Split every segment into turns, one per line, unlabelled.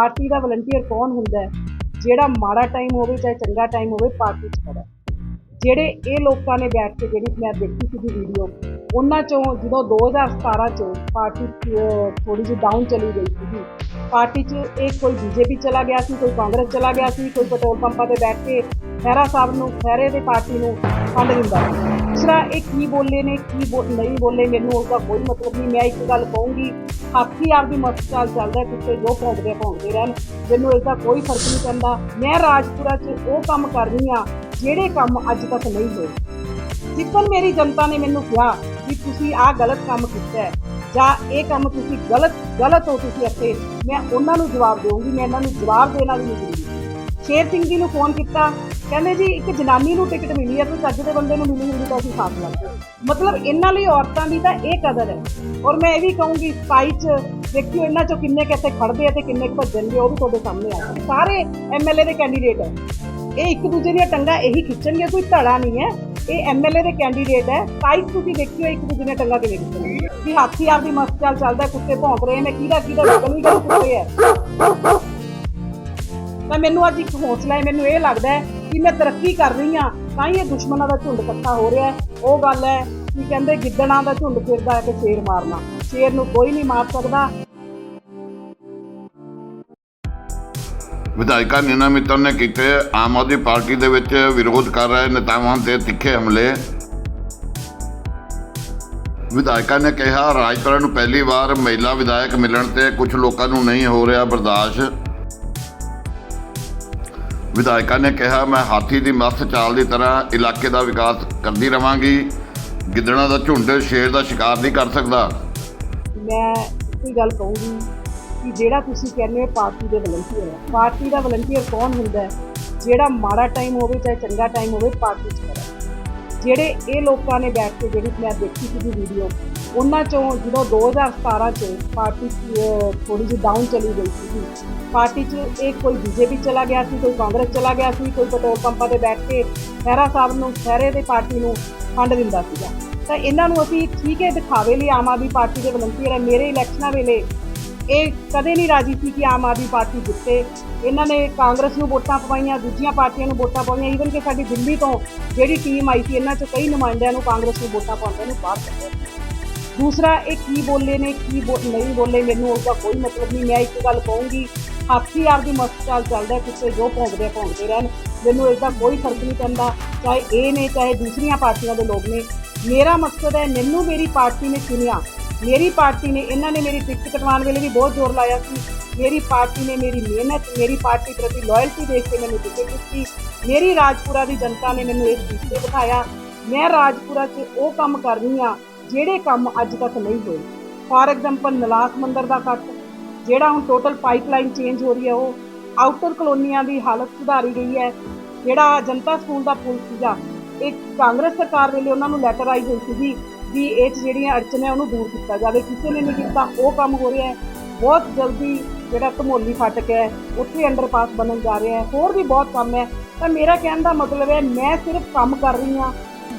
Party ਦਾ volunteer ਕੌਣ ਹੁੰਦਾ ਹੈ? ਜਿਹੜਾ ਮਾੜਾ ਟਾਈਮ ਹੋਵੇ, ਚਾਹੇ ਚੰਗਾ ਟਾਈਮ ਹੋਵੇ, ਪਾਰਟੀ 'ਚ ਖੜਾ ਜਿਹੜੇ ਇਹ ਲੋਕਾਂ ਨੇ ਬੈਠ ਕੇ ਜਿਹੜੀ ਮੈਂ ਦੇਖੀ ਸੀ ਵੀਡੀਓ ਉਹਨਾਂ ਚੋਂ ਜਦੋਂ 2017 ਚ ਪਾਰਟੀ ਥੋੜੀ ਜਿਹੀ ਡਾਊਨ ਚਲੀ ਗਈ ਸੀ ਪਾਰਟੀ 'ਚ ਇਹ ਕੋਈ ਬੀਜੇਪੀ ਚਲਾ ਗਿਆ ਸੀ, ਕੋਈ ਕਾਂਗਰਸ ਚਲਾ ਗਿਆ ਸੀ, ਕੋਈ ਪੈਟਰੋਲ ਪੰਪਾਂ ਤੇ ਬੈਠ ਕੇ ਖਹਿਰਾ ਸਾਹਿਬ ਨੂੰ, ਖਹਿਰੇ ਦੇ ਪਾਰਟੀ ਨੂੰ ਫੰਡ ਦਿੰਦਾ। ਦੂਸਰਾ ਇਹ ਕੀ ਬੋਲੇ ਨੇ, ਕੀ ਬੋ- ਨਹੀਂ ਬੋਲੇ, ਮੈਨੂੰ ਉਹਦਾ ਕੋਈ ਮਤਲਬ ਨਹੀਂ। ਮੈਂ ਇੱਕ ਗੱਲ ਕਹੂੰਗੀ, ਹਾਥੀ ਆਪਦੀ ਮਸਤ ਚਾਲ ਚੱਲਦਾ ਕਿਤੇ ਜੋ ਭੌਂਕਦੇ ਭੌਂਕਦੇ ਰਹਿਣ। ਮੈਨੂੰ ਇਸ ਦਾ ਕੋਈ ਫ਼ਰਕ ਨਹੀਂ ਪੈਂਦਾ। ਮੈਂ ਰਾਜਪੁਰਾ 'ਚ ਉਹ ਕੰਮ ਕਰ ਰਹੀ ਹਾਂ, ਜਿਹੜੇ ਕੰਮ ਅੱਜ ਤੱਕ ਨਹੀਂ ਹੋਏ। ਜਿੱਕਣ ਮੇਰੀ ਜਨਤਾ ਨੇ ਮੈਨੂੰ ਕਿਹਾ ਕਿ ਤੁਸੀਂ ਆਹ ਗਲਤ ਕੰਮ ਕੀਤਾ ਹੈ, ਜਾਂ ਇਹ ਕੰਮ ਤੁਸੀਂ ਗਲਤ ਗਲਤ ਹੋ ਤੁਸੀਂ ਇੱਥੇ, ਮੈਂ ਉਹਨਾਂ ਨੂੰ ਜਵਾਬ ਦੇਵਾਂਗੀ ਮੈਂ ਇਹਨਾਂ ਨੂੰ ਜਵਾਬ ਦੇਣਾ ਵੀ ਨਹੀਂ ਦਿੰਦੀ। ਸ਼ੇਰ ਸਿੰਘ ਜੀ ਨੂੰ ਫੋਨ ਕੀਤਾ ਕਹਿੰਦੇ ਜੀ, ਇੱਕ ਜਨਾਨੀ ਨੂੰ ਟਿਕਟ ਮਿਲੀ ਹੈ ਤੇ ਚੱਜ ਦੇ ਬੰਦੇ ਨੂੰ ਮਿਲੀ ਹੁੰਦੀ ਤਾਂ ਅਸੀਂ ਸਾਥ ਲੱਗਦੇ ਮਤਲਬ ਇਹਨਾਂ ਲਈ ਔਰਤਾਂ ਦੀ ਤਾਂ ਇਹ ਕਦਰ ਹੈ। ਔਰ ਮੈਂ ਇਹ ਵੀ ਕਹੂੰਗੀ ਸਫ਼ਾਈ 'ਚ ਦੇਖਿਓ ਇਹਨਾਂ 'ਚੋਂ ਕਿੰਨੇ ਕਿੱਥੇ ਖੜਦੇ ਆ ਤੇ ਕਿੰਨੇ ਭੱਜਣਗੇ, ਉਹ ਵੀ ਤੁਹਾਡੇ ਸਾਹਮਣੇ ਆ ਸਾਰੇ ਐਮਐਲਏ ਦੇ ਕੈਂਡੀਡੇਟ ਹੈ। ਇਹ ਇੱਕ ਦੂਜੇ ਦੀਆਂ ਟੰਗਾ ਇਹੀ ਖਿੱਚਣਗੇ ਕੋਈ ਧੜਾ ਨਹੀਂ ਹੈ। ਇਹ ਐਮਐਲਏ ਦੇ ਕੈਂਡੀਡੇਟ ਹੈ। ਸਾਈਜ਼ ਤੁਸੀਂ ਦੇਖਿਓ, ਇੱਕ ਦੂਜੇ ਦੀਆਂ ਟੰਗਾ ਕਿਵੇਂ ਖਿੱਚਣਗੇ ਵੀ ਹਾਥੀ ਆਪਦੀ ਮਸਤ ਚਾਲ ਚੱਲਦਾ, ਕੁੱਤੇ ਭੌਂਕ ਰਹੇ ਨੇ ਕਿਹਦਾ ਕਿਹਦਾ ਲੱਗਣ ਵੀ ਕੁੱਤੇ ਹੈ। ਤਾਂ ਮੈਨੂੰ ਅੱਜ ਇੱਕ ਹੌਸਲਾ ਹੈ, ਮੈਨੂੰ ਇਹ ਲੱਗਦਾ ਹੈ ਕਿ ਮੈਂ ਤਰੱਕੀ ਕਰ ਰਹੀ ਹਾਂ, ਤਾਂ ਹੀ ਇਹ ਦੁਸ਼ਮਣਾਂ ਦਾ ਝੁੰਡ ਇਕੱਠਾ ਹੋ ਰਿਹਾ ਉਹ ਗੱਲ ਹੈ ਕਿ ਕਹਿੰਦੇ ਗਿੱਦੜਾਂ ਦਾ ਝੁੰਡ ਫਿਰਦਾ ਹੈ ਕਿ ਸ਼ੇਰ ਮਾਰਨਾ। ਸ਼ੇਰ ਨੂੰ ਕੋਈ ਨਹੀਂ ਮਾਰ ਸਕਦਾ।
ਵਿਧਾਇਕਾ ਨੀਨਾ ਮਿੱਤਲ ਨੇ ਕੀਤੇ ਆਮ ਆਦਮੀ ਪਾਰਟੀ ਦੇ ਵਿੱਚ ਵਿਰੋਧ ਕਰ ਰਹੇ ਨੇਤਾਵਾਂ ਤੇ ਤਿੱਖੇ ਹਮਲੇ। ਵਿਧਾਇਕਾ ਨੇ ਕਿਹਾ ਰਾਜਪੁਰਾ ਨੂੰ ਪਹਿਲੀ ਵਾਰ ਮਹਿਲਾ ਵਿਧਾਇਕ ਮਿਲਣ ਤੇ ਕੁਝ ਲੋਕਾਂ ਨੂੰ ਨਹੀਂ ਹੋ ਰਿਹਾ ਬਰਦਾਸ਼ਤ। ਵਿਧਾਇਕਾਂ ਨੇ ਕਿਹਾ, ਮੈਂ ਹਾਥੀ ਦੀ ਮਸਤ ਚਾਲ ਦੀ ਤਰ੍ਹਾਂ ਇਲਾਕੇ ਦਾ ਵਿਕਾਸ ਕਰਦੀ ਰਵਾਂਗੀ। ਗਿੱਦੜਾਂ ਦਾ ਝੁੰਡ ਸ਼ੇਰ ਦਾ ਸ਼ਿਕਾਰ ਨਹੀਂ ਕਰ ਸਕਦਾ।
ਮੈਂ ਇਹ ਗੱਲ ਕਹੂੰਗੀ ਕਿ ਜਿਹੜਾ ਤੁਸੀਂ ਕਹਿੰਦੇ ਹੋ, ਪਾਰਟੀ ਦੇ ਵਲੰਟੀਅਰ ਹੈ ਪਾਰਟੀ ਦਾ ਵਲੰਟੀਅਰ ਕੌਣ ਹੁੰਦਾ ਹੈ? ਜਿਹੜਾ ਮਾੜਾ ਟਾਈਮ ਹੋਵੇ, ਚਾਹੇ ਚੰਗਾ ਟਾਈਮ ਹੋਵੇ, ਪਾਰਟੀ 'ਚ ਖੜਾ ਜਿਹੜੇ ਇਹ ਲੋਕਾਂ ਨੇ ਬੈਠ ਕੇ ਜਿਹੜੀ ਮੈਂ ਦੇਖੀ ਸੀ ਵੀਡੀਓ ਉਹਨਾਂ ਚੋਂ ਜਦੋਂ 2017 ਚ ਪਾਰਟੀ ਥੋੜੀ ਜਿਹੀ ਡਾਊਨ ਚਲੀ ਗਈ ਸੀ ਪਾਰਟੀ 'ਚ ਇਹ ਕੋਈ ਬੀਜੇਪੀ ਚਲਾ ਗਿਆ ਸੀ, ਕੋਈ ਕਾਂਗਰਸ ਚਲਾ ਗਿਆ ਸੀ, ਕੋਈ ਪੈਟਰੋਲ ਪੰਪਾਂ ਤੇ ਬੈਠ ਕੇ ਖਹਿਰਾ ਸਾਹਿਬ ਨੂੰ, ਖਹਿਰੇ ਦੇ ਪਾਰਟੀ ਨੂੰ ਫੰਡ ਦਿੰਦਾ ਸੀਗਾ। ਤਾਂ ਇਹਨਾਂ ਨੂੰ ਅਸੀਂ ਠੀਕ ਹੈ ਦਿਖਾਵੇ ਲਈ ਆਮ ਆਦਮੀ ਪਾਰਟੀ ਦੇ ਵਲੰਟੀਅਰ ਹੈ। ਮੇਰੇ ਇਲੈਕਸ਼ਨਾਂ ਵੇਲੇ ਇਹ ਕਦੇ ਨਹੀਂ ਰਾਜੀ ਸੀ ਕਿ ਆਮ ਆਦਮੀ ਪਾਰਟੀ ਜਿੱਤੇ। ਇਹਨਾਂ ਨੇ ਕਾਂਗਰਸ ਨੂੰ ਵੋਟਾਂ ਪਵਾਈਆਂ, ਦੂਜੀਆਂ ਪਾਰਟੀਆਂ ਨੂੰ ਵੋਟਾਂ ਪਵਾਈਆਂ। ਈਵਨ ਕਿ ਸਾਡੀ ਦਿੱਲੀ ਤੋਂ ਜਿਹੜੀ ਟੀਮ ਆਈ ਸੀ, ਇਹਨਾਂ 'ਚ ਕਈ ਨੁਮਾਇੰਦਿਆਂ ਨੂੰ ਕਾਂਗਰਸ ਨੂੰ ਵੋਟਾਂ ਪਾਉਂਦੇ ਨੂੰ ਬਾਹਰ ਕੱਢਿਆ। ਦੂਸਰਾ ਇਹ ਕੀ ਬੋਲੇ ਨੇ ਕੀ ਬੋ- ਨਹੀਂ ਬੋਲੇ ਮੈਨੂੰ ਉਹਦਾ ਕੋਈ ਮਤਲਬ ਨਹੀਂ ਮੈਂ ਇੱਕ ਗੱਲ ਕਹੂੰਗੀ ਹਾਥੀ ਆਪਦੀ ਮਸਤ ਚਾਲ ਚੱਲਦਾ ਕਿਸੇ ਜੋ ਭੌਂਕਦੇ ਆ, ਭੌਂਕਦੇ ਰਹਿਣ। ਮੈਨੂੰ ਇਸ ਦਾ ਕੋਈ ਫ਼ਰਕ ਨਹੀਂ ਪੈਂਦਾ ਚਾਹੇ ਇਹ ਨੇ ਚਾਹੇ ਦੂਸਰੀਆਂ ਪਾਰਟੀਆਂ ਦੇ ਲੋਕ ਨੇ। ਮੇਰਾ ਮਕਸਦ ਹੈ ਮੈਨੂੰ ਮੇਰੀ ਪਾਰਟੀ ਨੇ ਚੁਣਿਆ। ਮੇਰੀ ਪਾਰਟੀ ਨੇ ਇਹਨਾਂ ਨੇ ਮੇਰੀ ਟਿਕਟ ਕਟਵਾਉਣ ਵੇਲੇ ਵੀ ਬਹੁਤ ਜ਼ੋਰ ਲਾਇਆ ਸੀ। ਮੇਰੀ ਪਾਰਟੀ ਨੇ ਮੇਰੀ ਮਿਹਨਤ ਮੇਰੀ ਪਾਰਟੀ ਪ੍ਰਤੀ ਲਾਇਲਟੀ ਦੇਖ ਕੇ ਮੈਨੂੰ ਟਿਕਟ ਦਿੱਤੀ। ਮੇਰੀ ਰਾਜਪੁਰਾ ਦੀ ਜਨਤਾ ਨੇ ਮੈਨੂੰ ਇਸ ਚੀਜ਼ ਤੇ ਮੈਂ ਰਾਜਪੁਰਾ 'ਚ ਉਹ ਕੰਮ ਕਰ ਰਹੀ ਹਾਂ ਜਿਹੜੇ ਕੰਮ ਅੱਜ ਤੱਕ ਨਹੀਂ ਹੋਏ। ਫਾਰ ਐਗਜ਼ਾਮਪਲ ਨਲਾਸ ਮੰਦਰ ਦਾ ਕੱਟ, ਜਿਹੜਾ ਹੁਣ ਟੋਟਲ ਪਾਈਪਲਾਈਨ ਚੇਂਜ ਹੋ ਰਹੀ ਹੈ, ਉਹ ਆਊਟਰ ਕਲੋਨੀਆਂ ਦੀ ਹਾਲਤ ਸੁਧਾਰੀ ਗਈ ਹੈ, ਜਿਹੜਾ ਜਨਤਾ ਸਕੂਲ ਦਾ ਪੁਲ ਸੀਗਾ ਇੱਕ ਕਾਂਗਰਸ ਸਰਕਾਰ ਵੇਲੇ ਉਹਨਾਂ ਨੂੰ ਲੈਟਰ ਆਈ ਹੋਈ ਸੀਗੀ ਵੀ ਇਹ 'ਚ ਜਿਹੜੀਆਂ ਅੜਚਨਾਂ ਹੈ, ਉਹਨੂੰ ਦੂਰ ਕੀਤਾ ਜਾਵੇ। ਕਿਸੇ ਨੇ ਨਹੀਂ ਕੀਤਾ, ਉਹ ਕੰਮ ਹੋ ਰਿਹਾ ਹੈ। ਬਹੁਤ ਜਲਦੀ ਜਿਹੜਾ ਧਮੋਲੀ ਫਾਟਕ ਹੈ, ਉੱਥੇ ਅੰਡਰਪਾਸ ਬਣਨ ਜਾ ਰਿਹਾ ਹੈ। ਹੋਰ ਵੀ ਬਹੁਤ ਕੰਮ ਹੈ। ਤਾਂ ਮੇਰਾ ਕਹਿਣ ਦਾ ਮਤਲਬ ਹੈ, ਮੈਂ ਸਿਰਫ ਕੰਮ ਕਰ ਰਹੀ ਹਾਂ।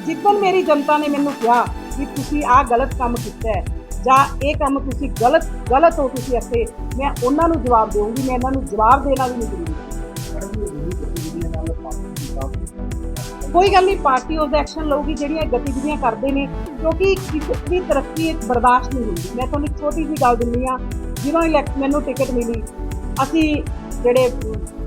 ਜਿੱਕਣ ਮੇਰੀ ਜਨਤਾ ਨੇ ਮੈਨੂੰ ਕਿਹਾ ਵੀ ਤੁਸੀਂ ਆਹ ਗਲਤ ਕੰਮ ਕੀਤਾ ਹੈ ਜਾਂ ਇਹ ਕੰਮ ਤੁਸੀਂ ਗਲਤ ਗਲਤ ਹੋ ਤੁਸੀਂ ਇੱਥੇ, ਮੈਂ ਉਹਨਾਂ ਨੂੰ ਜਵਾਬ ਦੇਵਾਂਗੀ ਮੈਂ ਇਹਨਾਂ ਨੂੰ ਜਵਾਬ ਦੇਣਾ ਵੀ ਨਹੀਂ ਦਿੰਦੀ ਕੋਈ ਗੱਲ ਨਹੀਂ, ਪਾਰਟੀ ਉਸ ਐਕਸ਼ਨ ਲਊਗੀ, ਜਿਹੜੀਆਂ ਗਤੀਵਿਧੀਆਂ ਕਰਦੇ ਨੇ, ਕਿਉਂਕਿ ਕਿਸੇ ਦੀ ਤਰੱਕੀ ਇੱਕ ਬਰਦਾਸ਼ਤ ਨਹੀਂ ਹੁੰਦੀ। ਮੈਂ ਤੁਹਾਨੂੰ ਇੱਕ ਛੋਟੀ ਜਿਹੀ ਗੱਲ ਦਿੰਦੀ ਆ ਜਦੋਂ ਇਲੈਕਟ ਮੈਨੂੰ ਟਿਕਟ ਮਿਲੀ, ਅਸੀਂ ਜਿਹੜੇ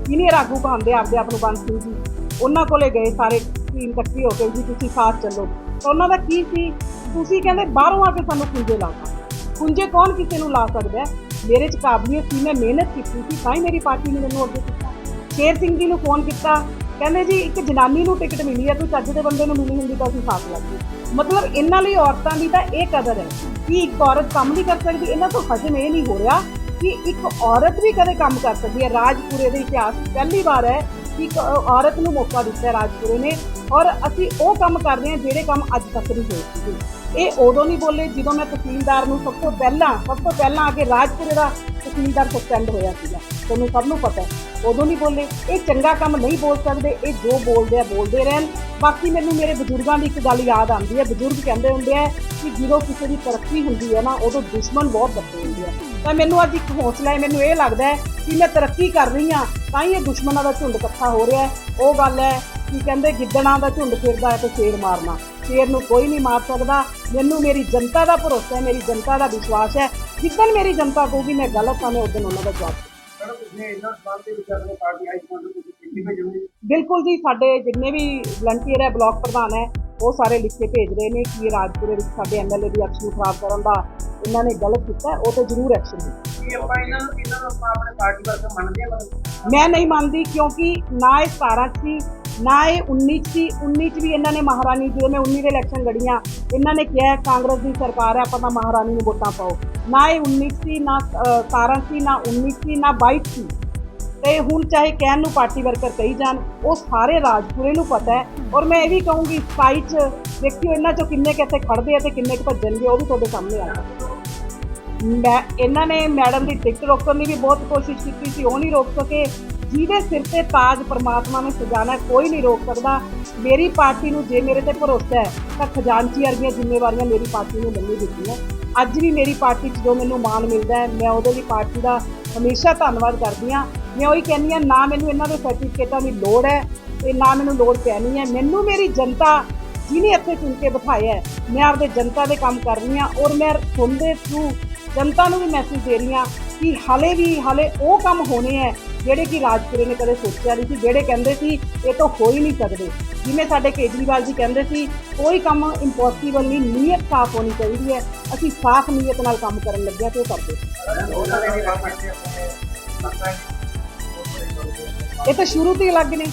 ਸੀਨੀਅਰ ਆਗੂ ਕਹਾਂਦੇ ਆਪਦੇ ਆਪ ਨੂੰ ਬੰਦ ਸਿੰਘ ਜੀ, ਉਹਨਾਂ ਕੋਲੇ ਗਏ ਸਾਰੇ ਟੀਮ ਇਕੱਠੀ ਹੋ ਕੇ ਜੀ, ਤੁਸੀਂ ਸਾਥ ਚੱਲੋ। ਉਹਨਾਂ ਦਾ ਕੀ ਸੀ? ਤੁਸੀਂ ਕਹਿੰਦੇ ਬਾਹਰੋਂ ਆ ਕੇ ਸਾਨੂੰ ਕੁੰਜੇ ਲਾਉਣਾ ਕੁੰਜੇ ਕੌਣ ਕਿਸੇ ਨੂੰ ਲਾ ਸਕਦਾ ਹੈ? ਮੇਰੇ ਚ ਕਾਬਲੀਅਤ ਸੀ, ਮੈਂ ਮਿਹਨਤ ਕੀਤੀ ਸੀ, ਤਾਂ ਹੀ ਮੇਰੀ ਪਾਰਟੀ ਨੇ ਮੈਨੂੰ ਅੱਗੇ ਕੀਤਾ। ਸ਼ੇਰ ਸਿੰਘ ਜੀ ਨੂੰ ਫੋਨ ਕੀਤਾ। ਕਹਿੰਦੇ ਜੀ, ਇੱਕ ਜਨਾਨੀ ਨੂੰ ਟਿਕਟ ਮਿਲੀ ਹੈ, ਤੂੰ ਚੱਜ ਦੇ ਬੰਦੇ ਨੂੰ ਮਿਲੀ ਹੁੰਦੀ ਤਾਂ ਅਸੀਂ ਸਾਥ ਲੱਗਦੇ ਮਤਲਬ ਇਹਨਾਂ ਲਈ ਔਰਤਾਂ ਦੀ ਤਾਂ ਇਹ ਕਦਰ ਹੈ ਕਿ ਇੱਕ ਔਰਤ ਕੰਮ ਨਹੀਂ ਕਰ ਸਕਦੀ। ਇਹਨਾਂ ਤੋਂ ਹਜਮ ਇਹ ਨਹੀਂ ਹੋ ਰਿਹਾ ਕਿ ਇੱਕ ਔਰਤ ਵੀ ਕਦੇ ਕੰਮ ਕਰ ਸਕਦੀ ਹੈ। ਰਾਜਪੁਰੇ ਦੇ ਇਤਿਹਾਸ ਪਹਿਲੀ ਵਾਰ ਹੈ ਕਿ ਇੱਕ ਔਰਤ ਨੂੰ ਮੌਕਾ ਦਿੱਤਾ ਰਾਜਪੁਰੇ ਨੇ ਔਰ ਅਸੀਂ ਉਹ ਕੰਮ ਕਰ ਰਹੇ ਹਾਂ ਜਿਹੜੇ ਕੰਮ ਅੱਜ ਤੱਕ ਨਹੀਂ ਹੋਏ ਸੀਗੇ। ਇਹ ਉਦੋਂ ਨਹੀਂ ਬੋਲੇ ਜਦੋਂ ਮੈਂ ਤਹਿਸੀਲਦਾਰ ਨੂੰ ਸਭ ਤੋਂ ਪਹਿਲਾਂ, ਸਭ ਤੋਂ ਪਹਿਲਾਂ ਆ ਕੇ ਰਾਜਪੁਰੇ ਦਾ ਤਹਿਸੀਲਦਾਰ ਸਸਪੈਂਡ ਹੋਇਆ ਸੀਗਾ। ਤੁਹਾਨੂੰ ਸਭ ਨੂੰ ਪਤਾ ਉਦੋਂ ਨਹੀਂ ਬੋਲੇ। ਇਹ ਚੰਗਾ ਕੰਮ ਨਹੀਂ ਬੋਲ ਸਕਦੇ। ਇਹ ਜੋ ਬੋਲਦੇ ਆ, ਬੋਲਦੇ ਰਹਿਣ। ਬਾਕੀ ਮੈਨੂੰ ਮੇਰੇ ਬਜ਼ੁਰਗਾਂ ਦੀ ਇੱਕ ਗੱਲ ਯਾਦ ਆਉਂਦੀ ਹੈ। ਬਜ਼ੁਰਗ ਕਹਿੰਦੇ ਹੁੰਦੇ ਆ ਕਿ ਜਦੋਂ ਕਿਸੇ ਦੀ ਤਰੱਕੀ ਹੁੰਦੀ ਹੈ ਨਾ, ਉਦੋਂ ਦੁਸ਼ਮਣ ਬਹੁਤ ਵੱਡੇ ਹੁੰਦੇ ਆ। ਤਾਂ ਮੈਨੂੰ ਅੱਜ ਇੱਕ ਹੌਸਲਾ ਹੈ ਮੈਨੂੰ ਇਹ ਲੱਗਦਾ ਹੈ ਕਿ ਮੈਂ ਤਰੱਕੀ ਕਰ ਰਹੀ ਹਾਂ ਤਾਂ ਹੀ ਇਹ ਦੁਸ਼ਮਣਾਂ ਦਾ ਝੁੰਡ ਇਕੱਠਾ ਹੋ ਰਿਹਾ ਹੈ। ਉਹ ਗੱਲ ਹੈ ਕਿ ਕਹਿੰਦੇ ਗਿੱਦੜਾਂ ਦਾ ਝੁੰਡ ਫਿਰਦਾ ਹੈ ਤੇ ਸ਼ੇਰ ਮਾਰਨਾ। ਸ਼ੇਰ ਨੂੰ ਕੋਈ ਨਹੀਂ ਮਾਰ ਸਕਦਾ। ਮੈਨੂੰ ਮੇਰੀ ਜਨਤਾ ਦਾ ਭਰੋਸਾ ਹੈ ਮੇਰੀ ਜਨਤਾ ਦਾ ਵਿਸ਼ਵਾਸ ਹੈ। ਜਿੱਦਣ ਮੇਰੀ ਜਨਤਾ ਕਹੂਗੀ ਮੈਂ ਗਲਤ ਹਾਂ ਮੈਂ ਉਦੋਂ ਉਹਨਾਂ ਦਾ ਜਵਾਬ ਬਿਲਕੁਲ ਜੀ ਸਾਡੇ ਜਿੰਨੇ ਵੀ ਵਲੰਟੀਅਰ ਹੈ ਬਲਾਕ ਪ੍ਰਧਾਨ ਹੈ ਉਹ ਸਾਰੇ ਲਿਖ ਕੇ ਭੇਜ ਰਹੇ ਨੇ ਕਿ ਇਹ ਰਾਜਪੁਰੇ ਵਿੱਚ ਸਾਡੇ ਐਮਐਲਏ ਦੀ ਐਕਸ਼ਨ ਖਰਾਬ ਕਰਨ ਦਾ ਇਹਨਾਂ ਨੇ ਗਲਤ ਕੀਤਾ ਉਹ ਤੇ ਜ਼ਰੂਰ ਐਕਸ਼ਨ ਹੋਵੇ
ਕੀ ਆਪਾਂ ਇਹਨਾਂ ਨੂੰ ਇਹਨਾਂ ਨੂੰ ਆਪਾਂ ਆਪਣੇ ਪਾਰਟੀ ਵਰਕਰ ਮੰਨਦੇ ਹਾਂ ਮਤਲਬ?
ਮੈਂ ਨਹੀਂ ਮੰਨਦੀ ਕਿਉਂਕਿ ਨਾ ਇਹ 17 ਚ ਸੀ ਨਾ ਇਹ 19 ਚ ਸੀ 19 ਚ ਵੀ ਇਹਨਾਂ ਨੇ ਮਹਾਰਾਣੀ ਜਦੋਂ ਮੈਂ 19 ਦੇ ਇਲੈਕਸ਼ਨ ਲੜੀਆਂ ਇਹਨਾਂ ਨੇ ਕਿਹਾ ਕਾਂਗਰਸ ਦੀ ਸਰਕਾਰ ਹੈ ਆਪਾਂ ਤਾਂ ਮਹਾਰਾਣੀ ਨੂੰ ਵੋਟਾਂ ਪਾਓ। ਨਾ ਇਹ 19 ਚ ਸੀ ਨਾ ਅ, 17 ਸੀ ਨਾ 19 ਸੀ ਨਾ 22 ਚ ਸੀ। ਤੇ ਹੁਣ ਚਾਹੇ ਕਹਿਣ ਨੂੰ ਪਾਰਟੀ ਵਰਕਰ ਕਹੀ ਜਾਣ, ਉਹ ਸਾਰੇ ਰਾਜਪੁਰੇ ਨੂੰ ਪਤਾ ਹੈ। ਔਰ ਮੈਂ ਇਹ ਵੀ ਕਹੂੰਗੀ 27 ਚ ਦੇਖਿਓ ਇਹਨਾਂ ਚੋਂ ਕਿੰਨੇ ਕਿੱਥੇ ਖੜਦੇ ਆ ਤੇ ਕਿੰਨੇ ਕੁ ਭੱਜਣਗੇ, ਉਹ ਵੀ ਤੁਹਾਡੇ ਸਾਹਮਣੇ ਆ। ਮੈਂ, ਇਹਨਾਂ ਨੇ ਮੈਡਮ ਦੀ ਟਿਕਟ ਰੋਕਣ ਦੀ ਵੀ ਬਹੁਤ ਕੋਸ਼ਿਸ਼ ਕੀਤੀ ਸੀ, ਉਹ ਨਹੀਂ ਰੋਕ ਸਕੇ। ਜਿਹਦੇ ਸਿਰ ਤੇ ਤਾਜ ਪਰਮਾਤਮਾ ਨੇ ਸਜਾਣਾ, ਕੋਈ ਨਹੀਂ ਰੋਕ ਸਕਦਾ। ਮੇਰੀ ਪਾਰਟੀ ਨੂੰ ਜੇ ਮੇਰੇ ਤੇ ਭਰੋਸਾ ਹੈ, ਤਾਂ ਖਜ਼ਾਨਚੀ ਵਰਗੀਆਂ ਜ਼ਿੰਮੇਵਾਰੀਆਂ ਮੇਰੀ ਪਾਰਟੀ ਨੂੰ ਮਿਲਣੀ ਦਿੱਤੀਆਂ। ਅੱਜ ਵੀ ਮੇਰੀ ਪਾਰਟੀ 'ਚ ਜੋ ਮੈਨੂੰ ਮਾਣ ਮਿਲਦਾ ਹੈ, ਮੈਂ ਉਹਦੇ ਲਈ ਪਾਰਟੀ ਦਾ ਹਮੇਸ਼ਾ ਧੰਨਵਾਦ ਕਰਦੀ ਹਾਂ। ਮੈਂ ਉਹੀ ਕਹਿੰਦੀ ਹਾਂ, ਨਾ ਮੈਨੂੰ ਇਹਨਾਂ ਦੇ ਸਰਟੀਫਿਕੇਟਾਂ ਦੀ ਲੋੜ ਹੈ ਤੇ ਨਾ ਮੈਨੂੰ ਲੋੜ ਪੈਣੀ ਹੈ। ਮੈਨੂੰ ਮੇਰੀ ਜਨਤਾ ਜਿਹਨੇ ਇੱਥੇ ਚੁਣ ਕੇ ਬਿਠਾਇਆ ਮੈਂ ਆਪਦੇ ਜਨਤਾ ਦੇ ਕੰਮ ਕਰ ਰਹੀ ਹਾਂ ਔਰ ਮੈਂ ਸੁਣਦੇ ਥਰੂ ਜਨਤਾ ਨੂੰ ਵੀ ਮੈਸੇਜ ਦੇ ਰਹੀ ਹਾਂ ਕਿ ਹਾਲੇ ਵੀ, ਹਾਲੇ ਉਹ ਕੰਮ ਹੋਣੇ ਹੈ ਜਿਹੜੇ ਕਿ ਰਾਜਪੁਰੇ ਨੇ ਕਦੇ ਸੋਚਿਆ ਨਹੀਂ ਸੀ, ਜਿਹੜੇ ਕਹਿੰਦੇ ਸੀ ਇਹ ਤਾਂ ਹੋ ਹੀ ਨਹੀਂ ਸਕਦੇ। ਜਿਵੇਂ ਸਾਡੇ ਕੇਜਰੀਵਾਲ ਜੀ ਕਹਿੰਦੇ ਸੀ, ਕੋਈ ਕੰਮ ਇੰਪੋਸੀਬਲ ਨਹੀਂ, ਨੀਅਤ ਸਾਫ਼ ਹੋਣੀ ਚਾਹੀਦੀ ਹੈ। ਅਸੀਂ ਸਾਫ਼ ਨੀਅਤ ਨਾਲ ਕੰਮ ਕਰਨ ਲੱਗਿਆ ਤੇ ਉਹ ਕਰਦੇ ਇਹ ਤਾਂ ਸ਼ੁਰੂ ਤੋਂ ਹੀ ਅਲੱਗ ਨੇ।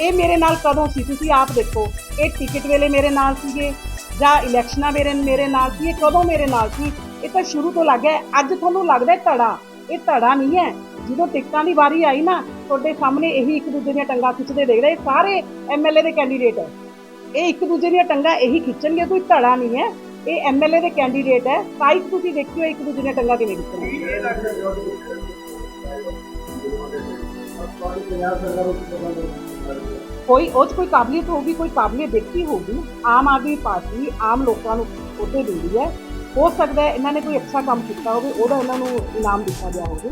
ਇਹ ਮੇਰੇ ਨਾਲ ਕਦੋਂ ਸੀ? ਤੁਸੀਂ ਆਪ ਦੇਖੋ। ਇਹ ਟਿਕਟ ਵੇਲੇ ਮੇਰੇ ਨਾਲ ਸੀਗੇ ਜਾਂ ਇਲੈਕਸ਼ਨਾਂ ਵੇਲੇ ਮੇਰੇ ਨਾਲ ਸੀ, ਇਹ ਕਦੋਂ ਮੇਰੇ ਨਾਲ ਸੀ? ਇਹ ਤਾਂ ਸ਼ੁਰੂ ਤੋਂ ਲੱਗ ਹੈ। ਅੱਜ ਤੁਹਾਨੂੰ ਲੱਗਦਾ ਧੜਾ। ਇਹ ਧੜਾ ਨਹੀਂ ਹੈ। ਜਦੋਂ ਟਿਕਟਾਂ ਦੀ ਵਾਰੀ ਆਈ ਨਾ, ਤੁਹਾਡੇ ਸਾਹਮਣੇ ਇਹੀ ਇੱਕ ਦੂਜੇ ਦੀਆਂ ਟੰਗਾਂ ਖਿੱਚਦੇ ਦੇਖ ਰਹੇ ਇਹ ਸਾਰੇ ਐਮਐਲਏ ਦੇ ਕੈਂਡੀਡੇਟ ਹੈ। ਇਹ ਇੱਕ ਦੂਜੇ ਦੀਆਂ ਟੰਗਾਂ ਇਹੀ ਖਿੱਚਣਗੇ, ਕੋਈ ਧੜਾ ਨਹੀਂ ਹੈ। ਇਹ ਐਮਐਲਏ ਦੇ ਕੈਂਡੀਡੇਟ ਹੈ। ਸਾਈਜ਼ ਤੁਸੀਂ ਦੇਖਿਓ, ਇੱਕ ਦੂਜੇ ਦੀਆਂ ਟੰਗਾਂ ਕਿਵੇਂ ਖਿੱਚਣਗੇ। ਕੋਈ ਉਹ 'ਚ ਕੋਈ ਕਾਬਲੀਅਤ ਹੋਊਗੀ, ਕੋਈ ਕਾਬਲੀਅਤ ਦੇਖੀ ਹੋਊਗੀ, ਆਮ ਆਦਮੀ ਪਾਰਟੀ ਆਮ ਲੋਕਾਂ ਨੂੰ ਉਹਦੇ ਦਿੰਦੀ ਹੈ। ਹੋ ਸਕਦਾ ਹੈ ਇਹਨਾਂ ਨੇ ਕੋਈ ਅੱਛਾ ਕੰਮ ਕੀਤਾ ਹੋਵੇ, ਉਹਦਾ ਇਹਨਾਂ ਨੂੰ ਇਨਾਮ ਦਿੱਤਾ ਗਿਆ ਹੋਵੇ।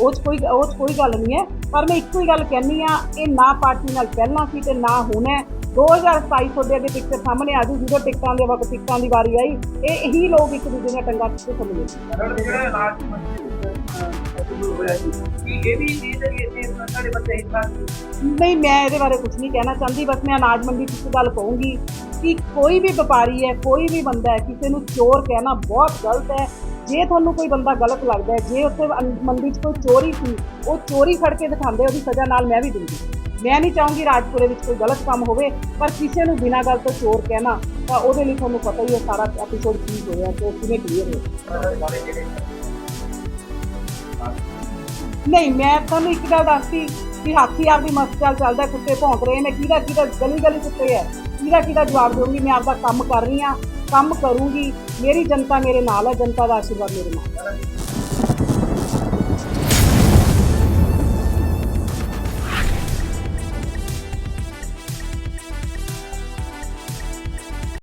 ਉਹ 'ਚ ਕੋਈ, ਉਹ 'ਚ ਕੋਈ ਗੱਲ ਨਹੀਂ ਹੈ। ਪਰ ਮੈਂ ਇੱਕੋ ਹੀ ਗੱਲ ਕਹਿੰਨੀ ਆ ਇਹ ਨਾ ਪਾਰਟੀ ਨਾਲ ਪਹਿਲਾਂ ਸੀ ਤੇ ਨਾ ਹੁਣ ਹੈ। 2027 ਤੁਹਾਡੇ ਅੱਗੇ ਟਿਕਟ ਸਾਹਮਣੇ ਆ ਜੂ ਜਦੋਂ ਟਿਕਟਾਂ ਦੇ ਵਕਤ ਟਿਕਟਾਂ ਦੀ ਵਾਰੀ ਆਈ, ਇਹ ਹੀ ਲੋਕ ਇੱਕ ਦੂਜੇ ਦੀਆਂ ਟੰਗਾਂ ਖਿੱਚ ਕੇ ਸਮਝਦੇ
ਮੈਡਮ ਹੋਇਆ ਸੀ ਕੀ ਇਹ ਵੀ ਇਹ ਤੇ ਇਹ ਸਾਡੇ ਬੱਚੇ ਹਿੱਸਾ
ਨਹੀਂ, ਮੈਂ ਇਹਦੇ ਬਾਰੇ ਕੁਝ ਨਹੀਂ ਕਹਿਣਾ ਚਾਹੁੰਦੀ, ਬਸ ਮੈਂ ਅਨਾਜ ਮੰਡੀ 'ਚ ਗੱਲ ਕਹੂੰਗੀ ਕਿ ਕੋਈ ਵੀ ਵਪਾਰੀ ਹੈ, ਕੋਈ ਵੀ ਬੰਦਾ ਹੈ, ਕਿਸੇ ਨੂੰ ਚੋਰ ਕਹਿਣਾ ਬਹੁਤ ਗਲਤ ਹੈ। ਜੇ ਤੁਹਾਨੂੰ ਕੋਈ ਬੰਦਾ ਗਲਤ ਲੱਗਦਾ ਹੈ, ਜੇ ਉੱਥੇ ਮੰਡੀ 'ਚ ਕੋਈ ਚੋਰੀ ਸੀ, ਉਹ ਚੋਰੀ ਫੜ ਕੇ ਦਿਖਾਉਂਦੇ, ਉਹਦੀ ਸਜ਼ਾ ਨਾਲ ਮੈਂ ਵੀ ਦਿੰਦੀ। ਮੈਂ ਨਹੀਂ ਚਾਹੂੰਗੀ ਰਾਜਪੁਰੇ ਵਿੱਚ ਕੋਈ ਗਲਤ ਕੰਮ ਹੋਵੇ, ਪਰ ਕਿਸੇ ਨੂੰ ਬਿਨਾਂ ਗੱਲ ਤੋਂ ਚੋਰ ਕਹਿਣਾ ਤਾਂ ਉਹਦੇ ਲਈ ਤੁਹਾਨੂੰ ਪਤਾ ਹੀ ਹੈ, ਸਾਰਾ ਐਪੀਸੋਡ ਕੀ ਹੋਇਆ ਤੇ ਕਿਵੇਂ ਕਲੀਅਰ ਹੋਇਆ। ਨਹੀਂ, ਮੈਂ ਤੁਹਾਨੂੰ ਇੱਕ ਗੱਲ ਦੱਸਦੀ ਕਿ ਹਾਥੀ ਆਪਦੀ ਮਸਤ ਚੱਲ ਚੱਲਦਾ, ਕੁੱਤੇ ਭੌਂਕ ਰਹੇ ਨੇ, ਕਿਹਦਾ ਕਿਹਦਾ ਗਲੀ ਗਲੀ ਕੁੱਤੇ ਹੈ? ਕਿਹਦਾ ਕਿਹਦਾ ਜਵਾਬ ਦੇਵਾਂਗੀ ਮੈਂ ਆਪਦਾ ਕੰਮ ਕਰ ਰਹੀ ਹਾਂ, ਕੰਮ ਕਰੂੰਗੀ। ਮੇਰੀ ਜਨਤਾ ਮੇਰੇ ਨਾਲ ਹੈ, ਜਨਤਾ ਦਾ ਆਸ਼ੀਰਵਾਦ ਮੇਰੇ ਨਾਲ।